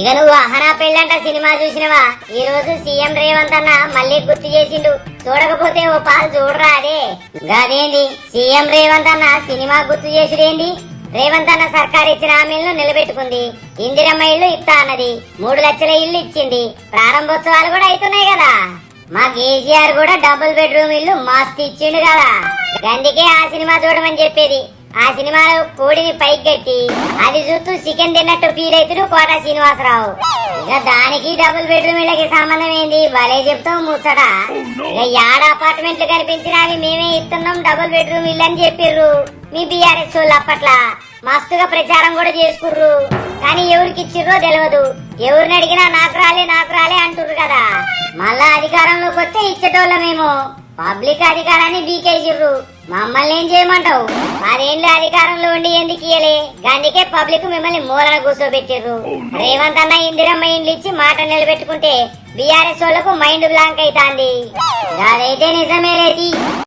ఇక నువ్వు అహనా పెళ్ళంట సినిమా చూసినవా? ఈ రోజు సీఎం రేవంత్ అన్న మళ్ళీ గుర్తు చేసిండు. చూడకపోతే ఓ పాలు చూడరా అదే? గదేంది? సీఎం రేవంత్ అన్న సినిమా గుర్తు చేసుడేంది? రేవంత్ అన్న సర్కార్ ఇచ్చిన హామీలను నిలబెట్టుకుంది. ఇందిరమ్మ ఇల్లు ఇస్తా అన్నది. మూడు లక్షల ఇల్లు ఇచ్చింది. ప్రారంభోత్సవాలు కూడా అవుతున్నాయి కదా? మా కేసీఆర్ కూడా డబుల్ బెడ్రూమ్ ఇల్లు మస్తు ఇచ్చిండు కదా? అందుకే ఆ సినిమా చూడమని చెప్పేది. ఆ సినిమాలో కోడిని పైకి కట్టి అది చూస్తూ చికెన్ తిన్నట్టు ఫీల్ అవుతుడు కోట శ్రీనివాసరావు. ఇక దానికి డబుల్ బెడ్రూమ్ ఇళ్ళకి సంబంధం ఏంది? భలే చెప్తావు ముచ్చట. ఇక యాడ అపార్ట్మెంట్లు కనిపించిన అవి మేమే ఇస్తున్నాం డబుల్ బెడ్రూమ్ ఇల్లు అని చెప్పిర్రు. మీ బీఆర్ఎస్ వాళ్ళు అప్పట్లా. మస్తుగా ప్రచారం కూడా చేసుకుర్రు. కానీ ఎవరికి ఇచ్చిర్రో తెలియదు ఎవరిని అడిగినా నాకు రాలే నాకు రాలే అంటుర్రు కదా. మళ్ళా అధికారంలోకి వస్తే ఇచ్చేటోళ్ళమేమో. పబ్లిక్ అధికారాన్ని బీకేసిర్రు మమ్మల్ని ఏం చేయమంటావు? పదేళ్ళు అధికారంలో ఉండి ఎందుకు ఇయ్యలే? అందుకే పబ్లిక్ మిమ్మల్ని మూలన కూర్చోబెట్టిర్రు. రేవంత్ అన్న ఇందిరమ్మ ఇండ్లు ఇచ్చి మాట నిలబెట్టుకుంటే బీఆర్ఎస్ వాళ్ళకు మైండ్ బ్లాంక్ అవుతాంది అదైతే నిజమే రేతి